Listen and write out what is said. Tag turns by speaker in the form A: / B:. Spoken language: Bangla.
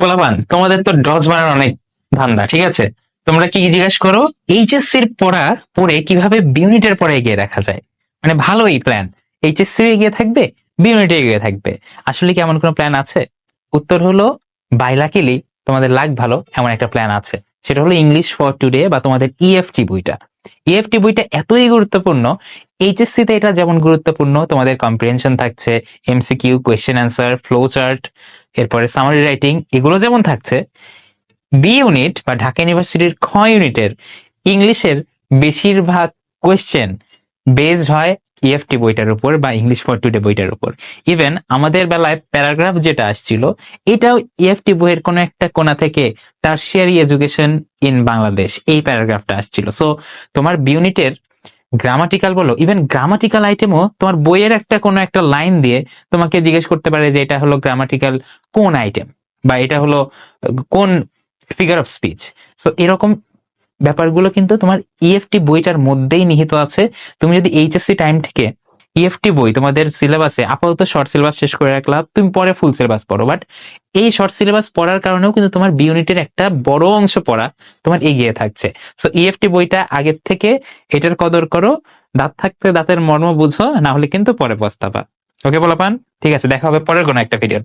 A: পোলাপান, তোমাদের তো ডজ মারার অনেক ধান্দা, ঠিক আছে? তোমরা কি জিজ্ঞাসা করো এইচএসসি এর পড়া, পড়ে কীভাবে বিউনিটের পরে এগিয়ে রাখা যায়? মানে ভালো এই প্ল্যান এইচএসসি এগিয়ে থাকবে বিউনিটে এগিয়ে থাকবে। আসলে কি এমন কোনো প্ল্যান আছে? উত্তর হলো বাইলাকিলি তোমাদের লাগ ভালো, এমন একটা প্ল্যান আছে। সেটা হলো ইংলিশ ফর টুডে বা তোমাদের ইএফটি বইটা। ইএফটি বইটা এতই গুরুত্বপূর্ণ এইচএসসি তে এটা যেমন গুরুত্বপূর্ণ, তোমাদের কম্প্রিহেনশন থাকছে MCQ question answer flow chart এরপরে সামারি রাইটিং এগুলো যেমন থাকছে বি ইউনিট বা ঢাকা ইউনিভার্সিটির খ ইউনিটের ইংলিশের বেশিরভাগ কোয়েশ্চেন বেসড হয় ইএফটি বইটার উপর বা ইংলিশ ফর টুডে বইটার উপর. ইভেন আমাদের বেলায় প্যারাগ্রাফ যেটা আসছিল, এটাও ইএফটি বইয়ের কোনো একটা কোণা থেকে টার্সিয়ারি এডুকেশন ইন বাংলাদেশ এই প্যারাগ্রাফটা আসছিল। সো তোমার বিউনিটের গ্রামাটিক্যাল বলো ইভেন গ্রামাটিক্যাল আইটেমও তোমার বইয়ের একটা কোনো একটা লাইন দিয়ে তোমাকে জিজ্ঞেস করতে পারে যে এটা হলো গ্রামাটিক্যাল কোন আইটেম বা এটা হলো কোন ফিগার অফ স্পিচ সো এরকম ব্যাপারগুলো কিন্তু তোমার ইএফটি বইটার মধ্যেই নিহিত আছে। তুমি যদি এইচএসসি টাইম থেকে ইএফটি বই, তোমাদের সিলেবাসে আপাতত শর্ট সিলেবাস শেষ করে রাখলাম। তুমি পরে ফুল সিলেবাস পড়ো বাট এই শর্ট সিলেবাস পড়ার কারণেও কিন্তু তোমার বি ইউনিটের একটা বড় অংশ পড়া তোমার এগিয়ে থাকছে। সো ইএফটি বইটা আগের থেকে এটার কদর করো, দাঁত থাকতে দাঁতের মর্ম বুঝো, না হলে কিন্তু পরে পস্তাবা। ওকে বলা পান ঠিক আছে, দেখা হবে পরের কোনো একটা ভিডিওতে